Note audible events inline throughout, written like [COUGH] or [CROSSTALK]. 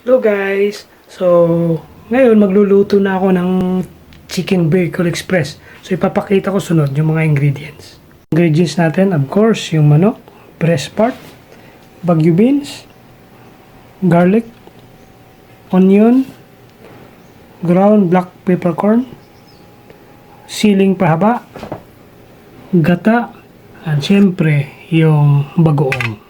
Hello guys! So, ngayon magluluto na ako ng Chicken Bagel Express. So, ipapakita ko sunod yung mga ingredients. Ingredients natin, of course, yung manok, breast part, bagyo beans, garlic, onion, ground black peppercorn, siling pahaba, gata, at syempre, yung bagoong.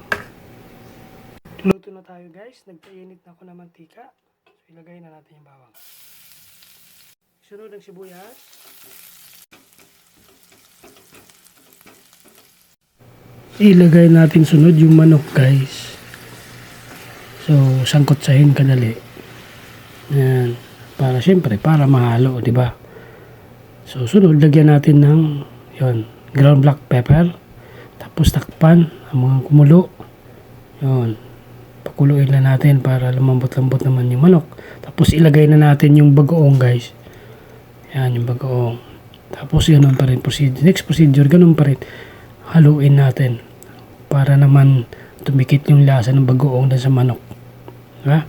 Tayo guys. Nagpainit na ako ng mantika. So, ilagay na natin yung bawang. Sunod ang sibuyas. Ilagay natin sunod yung manok guys. So, sangkot sahin kadali. Yan. Para syempre, para mahalo, di ba? So, sunod, lagyan natin ng yon ground black pepper. Tapos takpan ang mga kumulo. Yun. Pakuluin na natin para lumambot-lambot naman yung manok. Tapos ilagay na natin yung bagoong guys. Yan yung bagoong. Tapos ganun pa rin procedure. Next procedure, ganun pa rin. Haluin natin. Para naman tumikit yung lasa ng bagoong dun sa manok. Diba?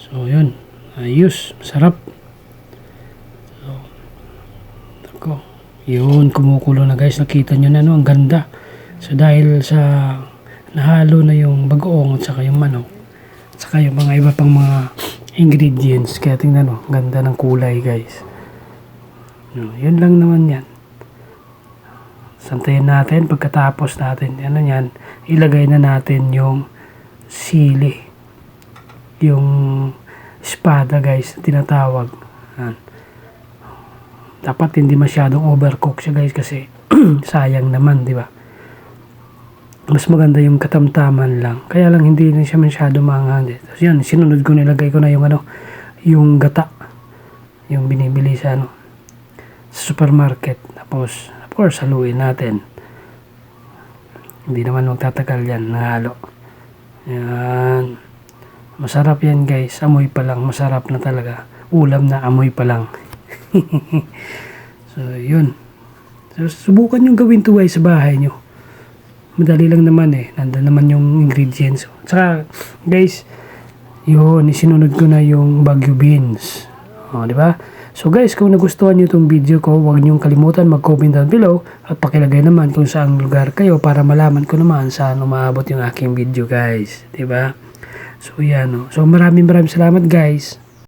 So yun. Ayos. Masarap. So, ako. Yun, kumukulo na guys. Nakita nyo na no, ang ganda. So dahil sa nahalo na yung bagoong at saka yung manok saka yung mga iba pang mga ingredients. Kaya tingnan no, ganda ng kulay guys. No, yun lang naman yan. Santayin natin. Pagkatapos natin ano yan ilagay na natin yung sili. Yung espada guys tinatawag. Yan. dapat hindi masyadong overcook siya guys kasi [CLEARS THROAT] sayang naman di ba mas maganda yung katamtaman lang. Kaya lang hindi na siya masyado maanghang. Tapos yan, sinunod ko nilagay ko na yung ano, yung gata. Yung binibili sa ano, sa supermarket. Tapos, of course, haluin natin. Hindi naman magtatagal yan, nahalo. Yan. Masarap yan guys. Amoy pa lang. Masarap na talaga. Ulam na amoy pa lang. [LAUGHS] so, yun. So, subukan yung gawin to guys sa bahay nyo madali lang naman eh. Nandun naman yung ingredients. Tsaka, guys, yun, isinunod ko na yung Baguio beans. O, di ba? So guys, kung nagustuhan nyo itong video ko, huwag nyo kalimutan mag-comment down below at pakilagay naman kung saan lugar kayo para malaman ko naman saan umaabot yung aking video guys. Ba? So yan o. So maraming maraming salamat guys.